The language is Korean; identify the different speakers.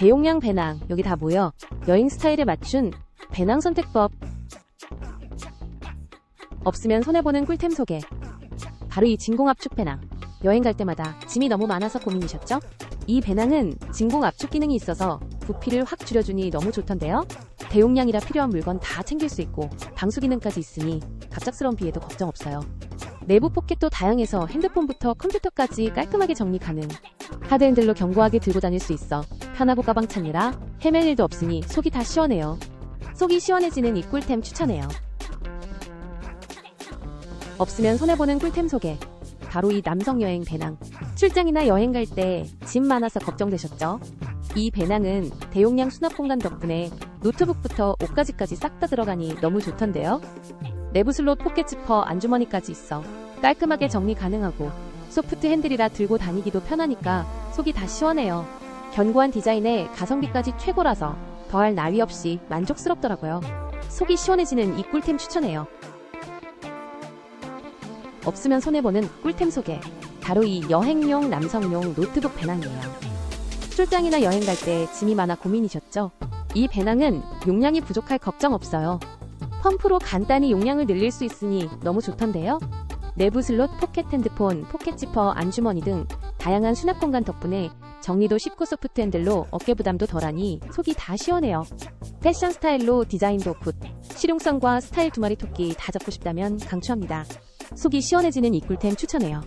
Speaker 1: 대용량 배낭, 여기 다 모여 여행 스타일에 맞춘 배낭 선택법. 없으면 손해보는 꿀템 소개. 바로 이 진공 압축 배낭. 여행 갈 때마다 짐이 너무 많아서 고민이셨죠? 이 배낭은 진공 압축 기능이 있어서 부피를 확 줄여주니 너무 좋던데요? 대용량이라 필요한 물건 다 챙길 수 있고 방수 기능까지 있으니 갑작스러운 비에도 걱정 없어요. 내부 포켓도 다양해서 핸드폰부터 컴퓨터까지 깔끔하게 정리 가능. 카드 핸들로 견고하게 들고 다닐 수 있어 편하고 가방 찾느라 헤맬 일도 없으니 속이 다 시원해요. 속이 시원해지는 이 꿀템 추천해요. 없으면 손해보는 꿀템 소개. 바로 이 남성 여행 배낭. 출장이나 여행 갈 때 짐 많아서 걱정되셨죠? 이 배낭은 대용량 수납 공간 덕분에 노트북부터 옷가지까지 싹 다 들어가니 너무 좋던데요? 내부 슬롯 포켓 지퍼 안주머니까지 있어 깔끔하게 정리 가능하고 소프트 핸들이라 들고 다니기도 편하니까 속이 다 시원해요. 견고한 디자인에 가성비까지 최고라서 더할 나위 없이 만족스럽더라고요. 속이 시원해지는 이 꿀템 추천해요. 없으면 손해보는 꿀템 소개. 바로 이 여행용 남성용 노트북 배낭이에요. 출장이나 여행 갈 때 짐이 많아 고민이셨죠? 이 배낭은 용량이 부족할 걱정 없어요. 펌프로 간단히 용량을 늘릴 수 있으니 너무 좋던데요? 내부 슬롯 포켓 핸드폰, 포켓 지퍼, 안주머니 등 다양한 수납 공간 덕분에 정리도 쉽고 소프트 핸들로 어깨 부담도 덜하니 속이 다 시원해요. 패션 스타일로 디자인도 굿. 실용성과 스타일 두 마리 토끼 다 잡고 싶다면 강추합니다. 속이 시원해지는 이 꿀템 추천해요.